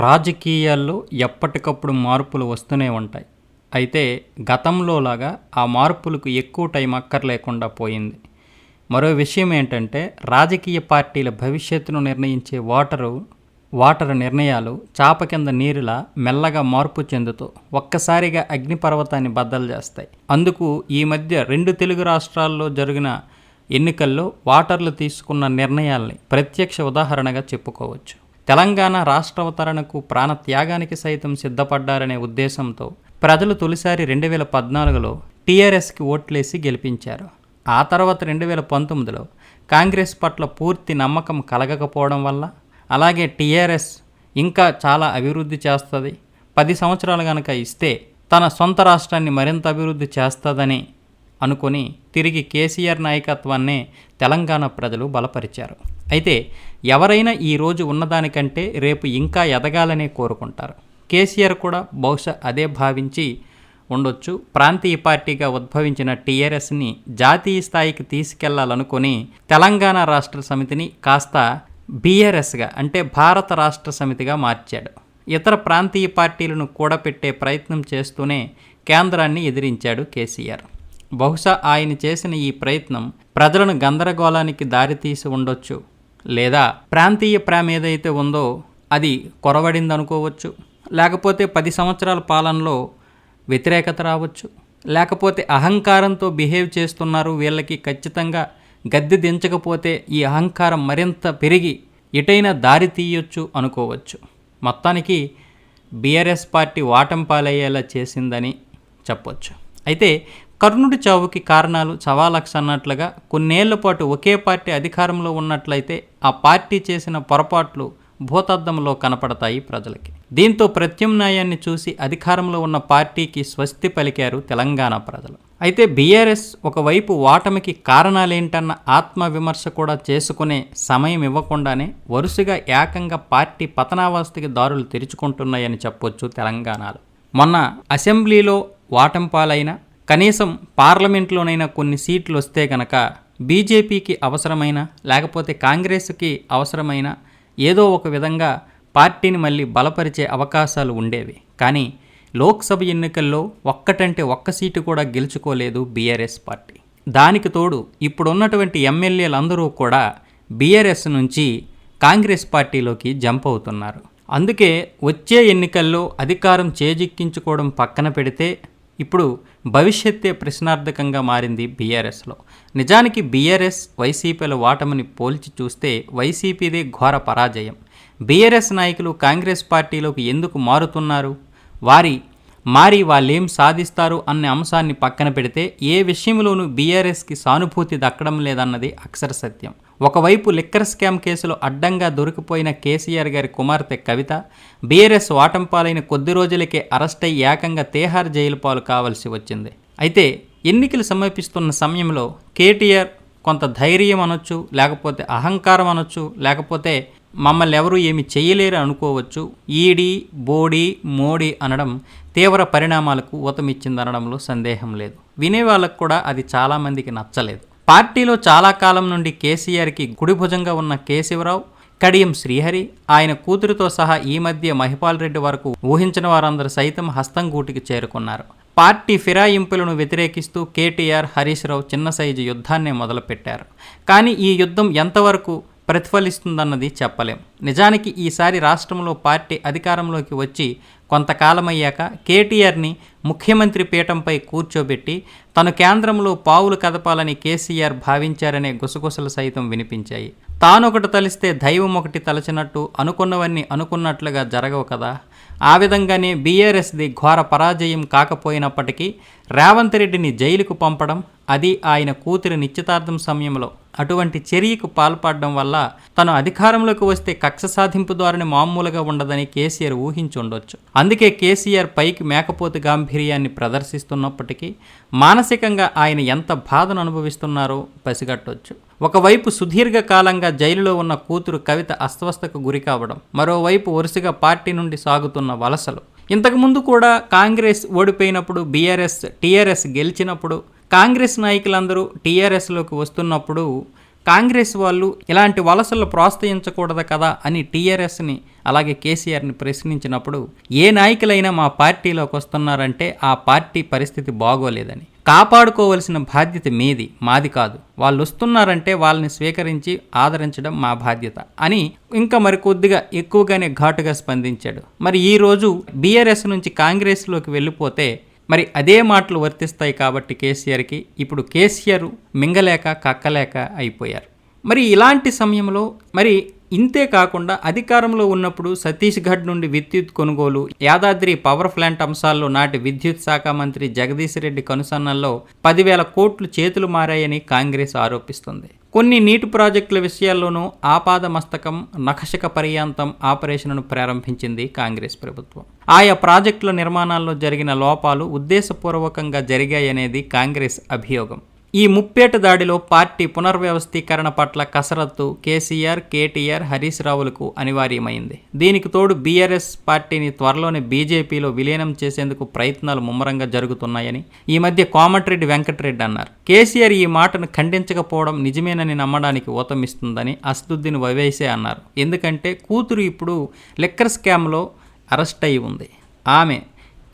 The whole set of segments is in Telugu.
రాజకీయాల్లో ఎప్పటికప్పుడు మార్పులు వస్తూనే ఉంటాయి. అయితే గతంలోలాగా ఆ మార్పులకు ఎక్కువ టైం అక్కర్లేకుండా పోయింది. మరో విషయం ఏంటంటే రాజకీయ పార్టీల భవిష్యత్తును నిర్ణయించే ఓటరు వాటర్ నిర్ణయాలు చాప కింద నీరులా మెల్లగా మార్పు చెందుతూ ఒక్కసారిగా అగ్నిపర్వతాన్ని బద్దలు చేస్తాయి. అందుకు ఈ మధ్య రెండు తెలుగు రాష్ట్రాల్లో జరిగిన ఎన్నికల్లో వాటర్లు తీసుకున్న నిర్ణయాల్ని ప్రత్యక్ష ఉదాహరణగా చెప్పుకోవచ్చు. తెలంగాణ రాష్ట్రావతరణకు ప్రాణత్యాగానికి సైతం సిద్ధపడ్డారనే ఉద్దేశంతో ప్రజలు తొలిసారి రెండు వేల పద్నాలుగులో టీఆర్ఎస్కి ఓట్లేసి గెలిపించారు. ఆ తర్వాత రెండు వేల పంతొమ్మిదిలో కాంగ్రెస్ పట్ల పూర్తి నమ్మకం కలగకపోవడం వల్ల అలాగే టీఆర్ఎస్ ఇంకా చాలా అభివృద్ధి చేస్తుంది. పది సంవత్సరాలు కనుక ఇస్తే తన సొంత రాష్ట్రాన్ని మరింత అభివృద్ధి చేస్తుందని అనుకొని తిరిగి కేసీఆర్ నాయకత్వాన్నే తెలంగాణ ప్రజలు బలపరిచారు. అయితే ఎవరైనా ఈరోజు ఉన్నదానికంటే రేపు ఇంకా ఎదగాలనే కోరుకుంటారు. కేసీఆర్ కూడా బహుశా అదే భావించి ఉండొచ్చు. ప్రాంతీయ పార్టీగా ఉద్భవించిన టీఆర్ఎస్ని జాతీయ స్థాయికి తీసుకెళ్ళాలనుకుని తెలంగాణ రాష్ట్ర సమితిని కాస్త బీఆర్ఎస్గా అంటే భారత రాష్ట్ర సమితిగా మార్చాడు. ఇతర ప్రాంతీయ పార్టీలను కూడపెట్టే ప్రయత్నం చేస్తూనే కేంద్రాన్ని ఎదిరించాడు కేసీఆర్. బహుశా ఆయన చేసిన ఈ ప్రయత్నం ప్రజలను గందరగోళానికి దారితీసి ఉండొచ్చు. లేదా ప్రాంతీయ ప్రేమ ఏదైతే ఉందో అది కొరవడింది అనుకోవచ్చు లేకపోతే పది సంవత్సరాల పాలనలో వ్యతిరేకత రావచ్చు. లేకపోతే అహంకారంతో బిహేవ్ చేస్తున్నారు వీళ్ళకి ఖచ్చితంగా గద్దె దించకపోతే ఈ అహంకారం మరింత పెరిగి ఎటైనా దారి తీయొచ్చు అనుకోవచ్చు. మొత్తానికి బీఆర్ఎస్ పార్టీ వాటం పాలయ్యేలా చేసిందని చెప్పొచ్చు. అయితే కర్ణుడి చావుకి కారణాలు చవాలక్ష అన్నట్లుగా కొన్నేళ్ళ పాటు ఒకే పార్టీ అధికారంలో ఉన్నట్లయితే ఆ పార్టీ చేసిన పొరపాట్లు భూతద్దంలో కనపడతాయి ప్రజలకి. దీంతో ప్రత్యామ్నాయాన్ని చూసి అధికారంలో ఉన్న పార్టీకి స్వస్తి పలికారు తెలంగాణ ప్రజలు. అయితే బీఆర్ఎస్ ఒకవైపు ఓటమికి కారణాలేంటన్న ఆత్మవిమర్శ కూడా చేసుకునే సమయం ఇవ్వకుండానే వరుసగా ఏకంగా పార్టీ పతనావస్థకి దారులు తెరుచుకుంటున్నాయని చెప్పొచ్చు తెలంగాణలో. మొన్న అసెంబ్లీలో ఓటమి పాలైన కనీసం పార్లమెంట్లోనైనా కొన్ని సీట్లు వస్తే గనక బీజేపీకి అవసరమైన లేకపోతే కాంగ్రెస్కి అవసరమైన ఏదో ఒక విధంగా పార్టీని మళ్ళీ బలపరిచే అవకాశాలు ఉండేవి. కానీ లోక్సభ ఎన్నికల్లో ఒక్కటంటే ఒక్క సీటు కూడా గెలుచుకోలేదు బీఆర్ఎస్ పార్టీ. దానికి తోడు ఇప్పుడున్నటువంటి ఎమ్మెల్యేలందరూ కూడా బీఆర్ఎస్ నుంచి కాంగ్రెస్ పార్టీలోకి జంప్ అవుతున్నారు. అందుకే వచ్చే ఎన్నికల్లో అధికారం చేజిక్కించుకోవడం పక్కన పెడితే ఇప్పుడు భవిష్యత్తే ప్రశ్నార్థకంగా మారింది బీఆర్ఎస్లో. నిజానికి బీఆర్ఎస్ వైసీపీల ఓటమిని పోల్చి చూస్తే వైసీపీదే ఘోర పరాజయం. బీఆర్ఎస్ నాయకులు కాంగ్రెస్ పార్టీలోకి ఎందుకు మారుతున్నారు? వారి మారి వాళ్ళేం సాధిస్తారు అనే అంశాన్ని పక్కన పెడితే ఏ విషయంలోనూ బీఆర్ఎస్కి సానుభూతి దక్కడం లేదన్నది అక్షర సత్యం. ఒకవైపు లిక్కర్ స్కామ్ కేసులో అడ్డంగా దొరికిపోయిన కేసీఆర్ గారి కుమార్తె కవిత బీఆర్ఎస్ వాటంపాలైన కొద్ది రోజులకే అరెస్ట్ అయి ఏకంగా తేహార్ జైలు పాలు కావాల్సి వచ్చింది. అయితే ఎన్నికలు సమీపిస్తున్న సమయంలో కేటీఆర్ కొంత ధైర్యం అనొచ్చు లేకపోతే అహంకారం అనొచ్చు లేకపోతే మమ్మల్ని ఎవరు ఏమి చేయలేరు అనుకోవచ్చు. ఈడీ బోడీ మోడీ అనడం తీవ్ర పరిణామాలకు ఊతమిచ్చిందనడంలో సందేహం లేదు. వినే వాళ్ళకు కూడా అది చాలామందికి నచ్చలేదు. పార్టీలో చాలా కాలం నుండి కేసీఆర్కి గుడిభుజంగా ఉన్న కేశవరావు కడియం శ్రీహరి ఆయన కూతురితో సహా ఈ మధ్య మహిపాల్ రెడ్డి వరకు ఊహించిన వారందరూ సైతం హస్తంగూటికి చేరుకున్నారు. పార్టీ ఫిరాయింపులను వ్యతిరేకిస్తూ కేటీఆర్ హరీష్ రావు చిన్న సైజు యుద్ధాన్ని మొదలుపెట్టారు. కానీ ఈ యుద్ధం ఎంతవరకు ప్రతిఫలిస్తుందన్నది చెప్పలేం. నిజానికి ఈసారి రాష్ట్రంలో పార్టీ అధికారంలోకి వచ్చి కొంతకాలమయ్యాక కేటీఆర్ని ముఖ్యమంత్రి పీఠంపై కూర్చోబెట్టి తను కేంద్రంలో పావులు కదపాలని కేసీఆర్ భావించారనే గుసగుసలు సైతం వినిపించాయి. తానొకటి తలిస్తే దైవం ఒకటి తలచినట్టు అనుకున్నవన్నీ అనుకున్నట్లుగా జరగవు కదా. ఆ విధంగానే బీఆర్ఎస్ది ఘోర పరాజయం కాకపోయినప్పటికీ రేవంత్ రెడ్డిని జైలుకు పంపడం అది ఆయన కూతురి నిశ్చితార్థం సమయంలో అటువంటి చర్యకు పాల్పడడం వల్ల తను అధికారంలోకి వస్తే కక్ష సాధింపు ద్వారానే మామూలుగా ఉండదని కేసీఆర్ ఊహించుండొచ్చు. అందుకే కేసీఆర్ పైకి మేకపోతు గాంభీర్యాన్ని ప్రదర్శిస్తున్నప్పటికీ మానసికంగా ఆయన ఎంత బాధను అనుభవిస్తున్నారో పసిగట్టొచ్చు. ఒకవైపు సుదీర్ఘ కాలంగా జైలులో ఉన్న కూతురు కవిత అస్వస్థకు గురి కావడం మరోవైపు వరుసగా పార్టీ నుండి సాగుతున్న వలసలు. ఇంతకుముందు కూడా కాంగ్రెస్ ఓడిపోయినప్పుడు బీఆర్ఎస్ టీఆర్ఎస్ గెలిచినప్పుడు కాంగ్రెస్ నాయకులందరూ టీఆర్ఎస్లోకి వస్తున్నప్పుడు కాంగ్రెస్ వాళ్ళు ఇలాంటి వలసలు ప్రోత్సహించకూడదు కదా అని టీఆర్ఎస్ని అలాగే కేసీఆర్ని ప్రశ్నించినప్పుడు ఏ నాయకులైనా మా పార్టీలోకి వస్తున్నారంటే ఆ పార్టీ పరిస్థితి బాగోలేదని. కాపాడుకోవలసిన బాధ్యత మీది మాది కాదు. వాళ్ళు వస్తున్నారంటే వాళ్ళని స్వీకరించి ఆదరించడం మా బాధ్యత అని ఇంకా మరి కొద్దిగా ఎక్కువగానే ఘాటుగా స్పందించాడు. మరి ఈరోజు బీఆర్ఎస్ నుంచి కాంగ్రెస్లోకి వెళ్ళిపోతే మరి అదే మాటలు వర్తిస్తాయి కాబట్టి కేసీఆర్కి ఇప్పుడు కేసీఆర్ మింగలేక కక్కలేక అయిపోయారు. మరి ఇలాంటి సమయంలో మరి ఇంతే కాకుండా అధికారంలో ఉన్నప్పుడు సతీష్గఢ్ నుండి విద్యుత్ కొనుగోలు యాదాద్రి పవర్ ప్లాంట్ అంశాల్లో నాటి విద్యుత్ శాఖ మంత్రి జగదీష్ రెడ్డి కనుసన్నల్లో పదివేల కోట్లు చేతులు మారాయని కాంగ్రెస్ ఆరోపిస్తుంది. కొన్ని నీటి ప్రాజెక్టుల విషయాల్లోనూ ఆపాద మస్తకం నఖశక పర్యాంతం ఆపరేషన్ను ప్రారంభించింది కాంగ్రెస్ ప్రభుత్వం. ఆయా ప్రాజెక్టుల నిర్మాణాల్లో జరిగిన లోపాలు ఉద్దేశపూర్వకంగా జరిగాయనేది కాంగ్రెస్ అభియోగం. ఈ ముప్పేట దాడిలో పార్టీ పునర్వ్యవస్థీకరణ పట్ల కసరత్తు కేసీఆర్ కేటీఆర్ హరీష్ రావులకు అనివార్యమైంది. దీనికి తోడు బీఆర్ఎస్ పార్టీని త్వరలోనే బీజేపీలో విలీనం చేసేందుకు ప్రయత్నాలు ముమ్మరంగా జరుగుతున్నాయని ఈ మధ్య కోమటిరెడ్డి వెంకటరెడ్డి అన్నారు. కేసీఆర్ ఈ మాటను ఖండించకపోవడం నిజమేనని నమ్మడానికి ఊతమిస్తుందని అసదుద్దీన్ వైవేసే అన్నారు. ఎందుకంటే కూతురు ఇప్పుడు లిక్కర్ స్కామ్లో అరెస్ట్ అయి ఉంది. ఆమె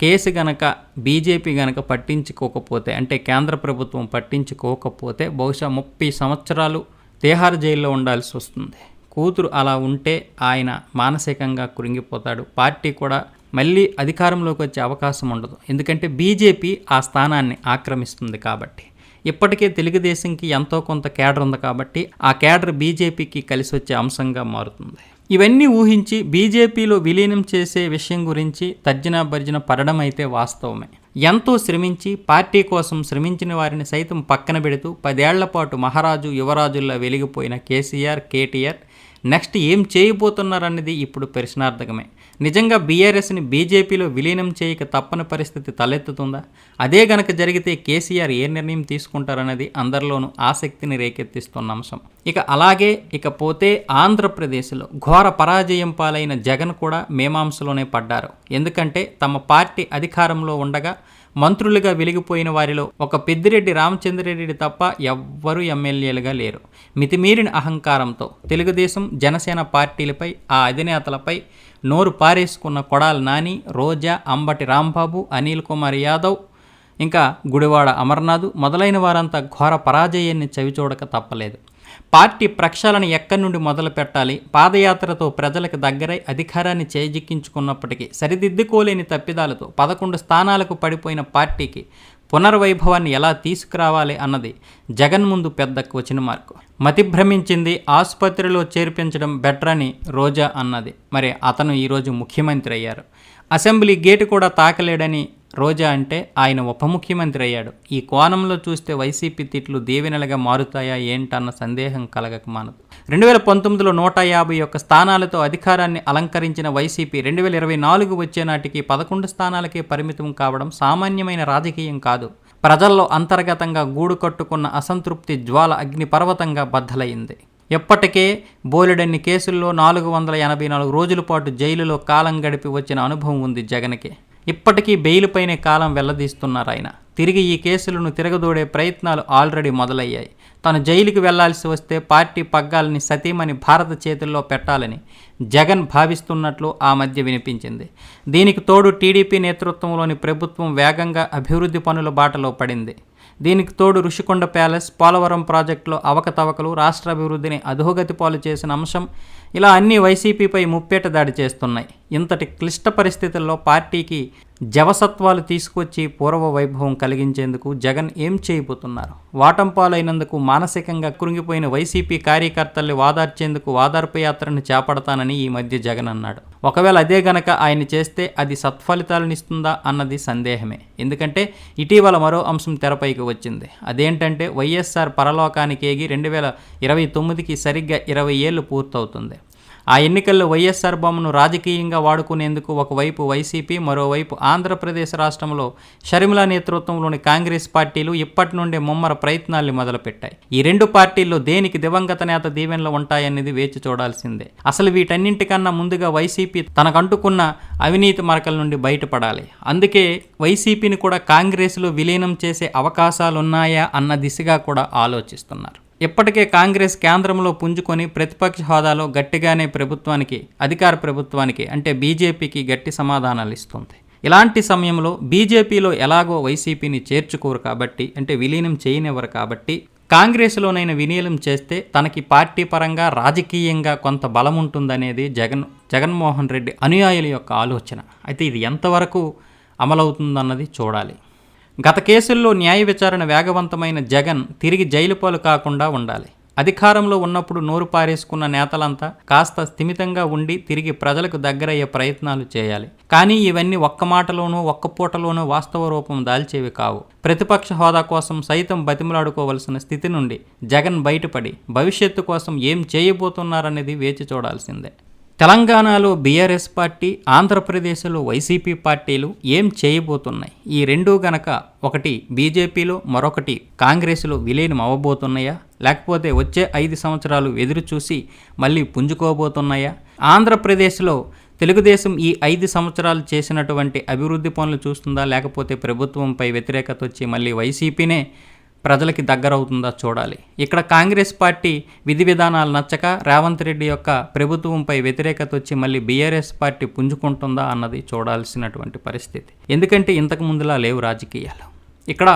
కేసు గనక బీజేపీ గనక పట్టించుకోకపోతే అంటే కేంద్ర ప్రభుత్వం పట్టించుకోకపోతే బహుశా ముప్పై సంవత్సరాలు తీహార్ జైల్లో ఉండాల్సి వస్తుంది. కూతురు అలా ఉంటే ఆయన మానసికంగా కృంగిపోతాడు. పార్టీ కూడా మళ్ళీ అధికారంలోకి వచ్చే అవకాశం ఉండదు. ఎందుకంటే బీజేపీ ఆ స్థానాన్ని ఆక్రమిస్తుంది కాబట్టి. ఇప్పటికే తెలుగుదేశంకి ఎంతో కొంత కేడర్ ఉంది కాబట్టి ఆ కేడర్ బీజేపీకి కలిసి వచ్చే అంశంగా మారుతుంది. ఇవన్నీ ఊహించి బీజేపీలో విలీనం చేసే విషయం గురించి తర్జన భర్జన పడడం అయితే వాస్తవమే. ఎంతో శ్రమించి పార్టీ కోసం శ్రమించిన వారిని సైతం పక్కన పెడుతూ పదేళ్ళ పాటు మహారాజు యువరాజుల్లా వెలిగిపోయిన కేసీఆర్ కేటీఆర్ నెక్స్ట్ ఏం చేయబోతున్నారన్నది ఇప్పుడు ప్రశ్నార్థకమే. నిజంగా బీఆర్ఎస్ని బీజేపీలో విలీనం చేయక తప్పని పరిస్థితి తలెత్తుతుందా? అదే గనక జరిగితే కేసీఆర్ ఏ నిర్ణయం తీసుకుంటారన్నది అందరిలోనూ ఆసక్తిని రేకెత్తిస్తున్న అంశం. ఇక అలాగే ఇకపోతే ఆంధ్రప్రదేశ్లో ఘోర పరాజయం పాలైన జగన్ కూడా మేమాంసలోనే పడ్డారు. ఎందుకంటే తమ పార్టీ అధికారంలో ఉండగా మంత్రులుగా వెలిగిపోయిన వారిలో ఒక పెద్దిరెడ్డి రామచంద్రారెడ్డి తప్ప ఎవ్వరూ ఎమ్మెల్యేలుగా లేరు. మితిమీరిన అహంకారంతో తెలుగుదేశం జనసేన పార్టీలపై ఆ అధినేతలపై నోరు పారేసుకున్న కొడాలి నాని రోజా అంబటి రాంబాబు అనిల్ కుమార్ యాదవ్ ఇంకా గుడివాడ అమర్నాథ్ మొదలైన వారంతా ఘోర పరాజయాన్ని చవిచూడక తప్పలేదు. పార్టీ ప్రక్షాళన ఎక్కడి నుండి మొదలు పెట్టాలి? పాదయాత్రతో ప్రజలకు దగ్గరై అధికారాన్ని చేజిక్కించుకున్నప్పటికీ సరిదిద్దుకోలేని తప్పిదాలతో పదకొండు స్థానాలకు పడిపోయిన పార్టీకి పునర్వైభవాన్ని ఎలా తీసుకురావాలి అన్నది జగన్ ముందు పెద్ద క్వశ్చన్ మార్క్ మతిభ్రమించింది ఆసుపత్రిలో చేర్పించడం బెటర్ అని రోజా అన్నది. మరి అతను ఈరోజు ముఖ్యమంత్రి అయ్యారు. అసెంబ్లీ గేటు కూడా తాకలేడని రోజా అంటే ఆయన ఉప ముఖ్యమంత్రి అయ్యాడు. ఈ కోణంలో చూస్తే వైసీపీ తిట్లు దీవెనలుగా మారుతాయా ఏంటన్న సందేహం కలగక మానదు. రెండు వేల పంతొమ్మిదిలో నూట యాభై ఒక్క స్థానాలతో అధికారాన్ని అలంకరించిన వైసీపీ రెండు వేల ఇరవై నాలుగు వచ్చే నాటికి పదకొండు స్థానాలకే పరిమితం కావడం సామాన్యమైన రాజకీయం కాదు. ప్రజల్లో అంతర్గతంగా గూడు కట్టుకున్న అసంతృప్తి జ్వాల అగ్నిపర్వతంగా బద్దలైంది. ఎప్పటికే బోలెడన్ని కేసుల్లో నాలుగు వందల ఎనభై నాలుగు రోజుల పాటు జైలులో కాలం గడిపి వచ్చిన అనుభవం ఉంది జగన్కి. ఇప్పటికీ బెయిల్పైనే కాలం వెల్లదీస్తున్నారు ఆయన. తిరిగి ఈ కేసులను తిరగదోడే ప్రయత్నాలు ఆల్రెడీ మొదలయ్యాయి. తాను జైలుకి వెళ్ళాల్సి వస్తే పార్టీ పగ్గాలని సతీమణి భారత చేతుల్లో పెట్టాలని జగన్ భావిస్తున్నట్లు ఆ మధ్య వినిపించింది. దీనికి తోడు టీడీపీ నేతృత్వంలోని ప్రభుత్వం వేగంగా అభివృద్ధి పనుల బాటలో పడింది. దీనికి తోడు ఋషికొండ ప్యాలెస్ పోలవరం ప్రాజెక్టులో అవకతవకలు రాష్ట్ర అభివృద్ధిని అధోగతి పాలు చేసిన అంశం ఇలా అన్ని వైసీపీపై ముప్పేట దాడి చేస్తున్నాయి. ఇంతటి క్లిష్ట పరిస్థితుల్లో పార్టీకి జవసత్వాలు తీసుకొచ్చి పూర్వ వైభవం కలిగించేందుకు జగన్ ఏం చేయబోతున్నారు? వాటంపాలైనందుకు మానసికంగా కృంగిపోయిన వైసీపీ కార్యకర్తల్ని వాదార్చేందుకు వాదార్పు యాత్రను చేపడతానని ఈ మధ్య జగన్ అన్నాడు. ఒకవేళ అదే గనక ఆయన చేస్తే అది సత్ఫలితాలనిస్తుందా అన్నది సందేహమే. ఎందుకంటే ఇటీవల మరో అంశం తెరపైకి వచ్చింది. అదేంటంటే వైఎస్ఆర్ పరలోకానికి ఎగి రెండు వేల ఇరవై తొమ్మిదికి సరిగ్గా ఇరవై ఏళ్ళు పూర్తవుతుంది. ఆ ఎన్నికల్లో వైఎస్ఆర్ బొమ్మను రాజకీయంగా వాడుకునేందుకు ఒకవైపు వైసీపీ మరోవైపు ఆంధ్రప్రదేశ్ రాష్ట్రంలో షర్మిల నేతృత్వంలోని కాంగ్రెస్ పార్టీలు ఇప్పటి నుండే ముమ్మర ప్రయత్నాల్ని మొదలుపెట్టాయి. ఈ రెండు పార్టీల్లో దేనికి దివంగత నేత దీవెనలు ఉంటాయనేది వేచి చూడాల్సిందే. అసలు వీటన్నింటికన్నా ముందుగా వైసీపీ తనకంటుకున్న అవినీతి మరకల నుండి బయటపడాలి. అందుకే వైసీపీని కూడా కాంగ్రెస్లో విలీనం చేసే అవకాశాలున్నాయా అన్న దిశగా కూడా ఆలోచిస్తున్నారు. ఇప్పటికే కాంగ్రెస్ కేంద్రంలో పుంజుకొని ప్రతిపక్ష హోదాలో గట్టిగానే ప్రభుత్వానికి అధికార ప్రభుత్వానికి అంటే బీజేపీకి గట్టి సమాధానాలు ఇస్తుంది. ఇలాంటి సమయంలో బీజేపీలో ఎలాగో వైసీపీని చేర్చుకోరు కాబట్టి అంటే విలీనం చేయనివ్వరు కాబట్టి కాంగ్రెస్లోనైనా విలీనం చేస్తే తనకి పార్టీ పరంగా రాజకీయంగా కొంత బలం ఉంటుందనేది జగన్ జగన్మోహన్ రెడ్డి అనుయాయుల యొక్క ఆలోచన. అయితే ఇది ఎంతవరకు అమలవుతుందన్నది చూడాలి. గత కేసుల్లో న్యాయ విచారణ వేగవంతమైన జగన్ తిరిగి జైలుపాలు కాకుండా ఉండాలి. అధికారంలో ఉన్నప్పుడు నోరు పారేసుకున్న నేతలంతా కాస్త స్థిమితంగా ఉండి తిరిగి ప్రజలకు దగ్గరయ్యే ప్రయత్నాలు చేయాలి. కానీ ఇవన్నీ ఒక్క మాటలోనూ ఒక్క పూటలోనూ వాస్తవ రూపం దాల్చేవి కావు. ప్రతిపక్ష హోదా కోసం సైతం బతిమలాడుకోవలసిన స్థితి నుండి జగన్ బయటపడి భవిష్యత్తు కోసం ఏం చేయబోతున్నారనేది వేచి చూడాల్సిందే. తెలంగాణలో బీఆర్ఎస్ పార్టీ ఆంధ్రప్రదేశ్లో వైసీపీ పార్టీలు ఏం చేయబోతున్నాయి? ఈ రెండూ గనక ఒకటి బీజేపీలో మరొకటి కాంగ్రెస్లో విలీనం అవ్వబోతున్నాయా లేకపోతే వచ్చే ఐదు సంవత్సరాలు ఎదురు చూసి మళ్ళీ పుంజుకోబోతున్నాయా? ఆంధ్రప్రదేశ్లో తెలుగుదేశం ఈ ఐదు సంవత్సరాలు చేసినటువంటి అభివృద్ధి పనులు చూస్తుందా? లేకపోతే ప్రభుత్వంపై వ్యతిరేకత వచ్చి మళ్ళీ వైసీపీనే ప్రజలకి దగ్గరవుతుందా చూడాలి. ఇక్కడ కాంగ్రెస్ పార్టీ విధి విధానాలు నచ్చక రేవంత్ రెడ్డి యొక్క ప్రభుత్వంపై వ్యతిరేకత వచ్చి మళ్ళీ బీఆర్ఎస్ పార్టీ పుంజుకుంటుందా అన్నది చూడాల్సినటువంటి పరిస్థితి. ఎందుకంటే ఇంతకు ముందులా లేవు రాజకీయాలు. ఇక్కడ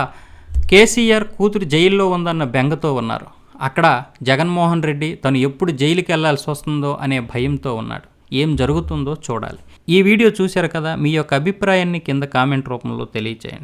కేసీఆర్ కూతురు జైల్లో ఉందన్న బెంగతో ఉన్నారు. అక్కడ జగన్మోహన్ రెడ్డి తను ఎప్పుడు జైలుకి వెళ్ళాల్సి వస్తుందో అనే భయంతో ఉన్నాడు. ఏం జరుగుతుందో చూడాలి. ఈ వీడియో చూశారు కదా మీ యొక్క అభిప్రాయాన్ని కింద కామెంట్ రూపంలో తెలియచేయండి.